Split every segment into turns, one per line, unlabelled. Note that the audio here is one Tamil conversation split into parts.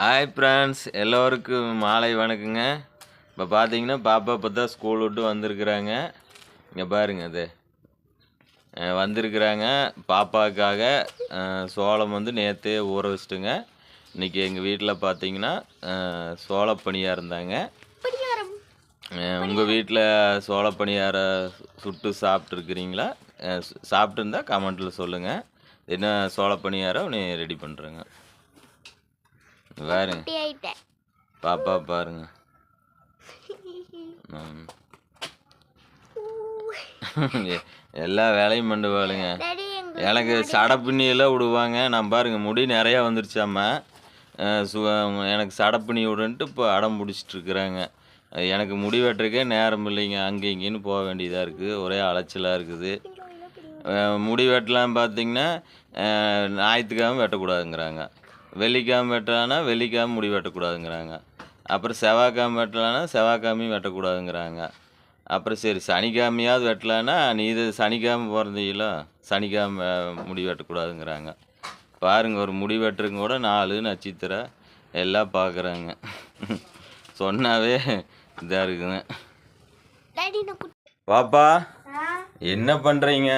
ஹாய் ஃப்ரெண்ட்ஸ் எல்லோருக்கும் மாலை வணக்கங்க. இப்போ பார்த்தீங்கன்னா பாப்பா இப்போ தான் ஸ்கூல் விட்டு வந்திருக்குறாங்க. இங்கே பாருங்க அது வந்திருக்கிறாங்க. பாப்பாவுக்காக சோளம் வந்து நேற்றே ஊற வச்சுட்டுங்க. இன்றைக்கி எங்கள் வீட்டில் பார்த்தீங்கன்னா சோள பணியாக இருந்தாங்க. உங்கள் வீட்டில் சோள பணியார சுட்டு சாப்பிட்ருக்குறீங்களா சாப்பிட்டு இருந்தால் கமெண்ட்டில் சொல்லுங்கள் என்ன சோள பணியாரம் நீ ரெடி பண்ணுறேங்க பாருங்க பாப்பா பாருங்க. எல்லா வேலையும் பண்ணுவாளுங்க எனக்கு சடை பின்னியெல்லாம் விடுவாங்க. நான் பாருங்க முடி நிறையா வந்துருச்சாம்மா சு எனக்கு சடை பின்னி விடுன்ட்டு இப்போ அடம் அஹ் எனக்கு முடி வெட்டுறக்கே நேரம் இல்லைங்க. அங்கே இங்கேன்னு போக வேண்டியதாக இருக்குது ஒரே அலைச்சலாக இருக்குது. முடி வெட்டலாம் பார்த்தீங்கன்னா அஹ் ஞாயிற்றுக்கிழமை வெட்டக்கூடாதுங்கிறாங்க. வெள்ளிக்கிழமை வெட்டலான்னா வெள்ளிக்கிழமை முடி வெட்டக்கூடாதுங்கிறாங்க. அப்புறம் செவ்வாய்க்கிழமை வெட்டலான்னா செவ்வாய்க்கிழமையும் வெட்டக்கூடாதுங்கிறாங்க. அப்புறம் சரி சனிக்கிழமையாவது வெட்டலான்னா நீ இது சனிக்கிழமை பிறந்தீங்களோ சனிக்கிழமை முடி வெட்டக்கூடாதுங்கிறாங்க. பாருங்க ஒரு முடி வெட்டுறங்க கூட நாலு நட்சத்திரம் எல்லாம் பார்க்குறாங்க சொன்னாவே இதாக இருக்குங்க.
குட்டி
பாப்பா என்ன பண்ணுறீங்க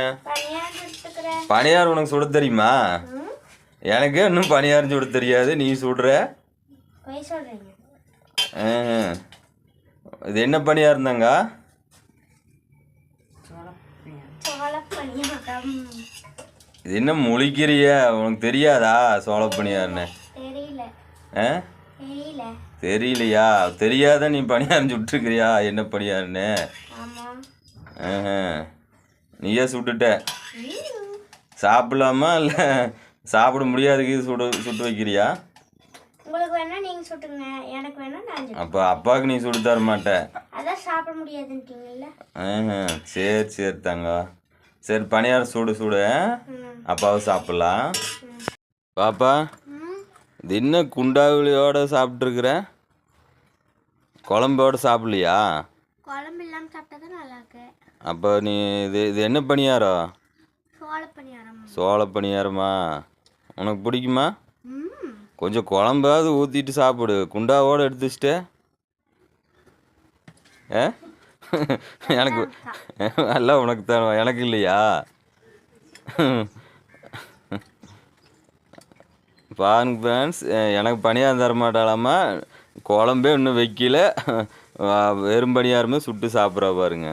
பணியாரம் உனக்கு சுட தெரியுமா? எனக்கு இன்னும் பணியாரம் சுட தெரியாது. நீ சுடுற. இது என்ன பணியாரம் தாங்க
சோள பணியாரம்
இது என்ன முழிக்கிறிய? உனக்கு தெரியாதா சோள பணியாரன்னு தெரியலையா? தெரியாத நீ பணியாரம் சுட்டுருக்கிறியா என்ன பணியாரன்னு. நீயே சுட்டுட்ட. சாப்பிடலாமா இல்லை சாப்பிட முடியாதுக்கு சுடு சுட்டு வைக்கிறியா?
உங்களுக்கு வேணா நீங்கள் சுட்டுங்க. எனக்கு வேணா நான்
அப்போ அப்பாவுக்கு நீ சுட்டு தர மாட்ட.
அதான் சாப்பிட முடியாதுன்ட்டீங்கல்ல?
ஆஹ். சரி சரி தங்க. சரி பணியாரம் சுடு சுடு. அப்பாவை சாப்பிட்லாம். பாப்பா இது என்ன குண்டாவிலியோட சாப்பிட்ருக்குற குழம்போட சாப்பிட்லையா?
குழம்பு இல்லாமல் சாப்பிட்டா தான் நல்லா இருக்கு
அப்போ நீ இது இது என்ன பணியாரம்?
சோள பணியாரம்
சோள பணியாரமா உனக்கு பிடிக்குமா? கொஞ்சம் குழம்பாவது ஊற்றிட்டு சாப்பிடு. குண்டாவோட எடுத்து வச்சிட்ட ஏ? எனக்கு எல்லாம் உனக்கு தான் எனக்கு இல்லையா? பாருங்க ஃப்ரெண்ட்ஸ் எனக்கு பணியாரம் தர மாட்டாளாமா குழம்பே இன்னும் வைக்கல. வெறும் பணியாரமே சுட்டு சாப்பிட்றா பாருங்க.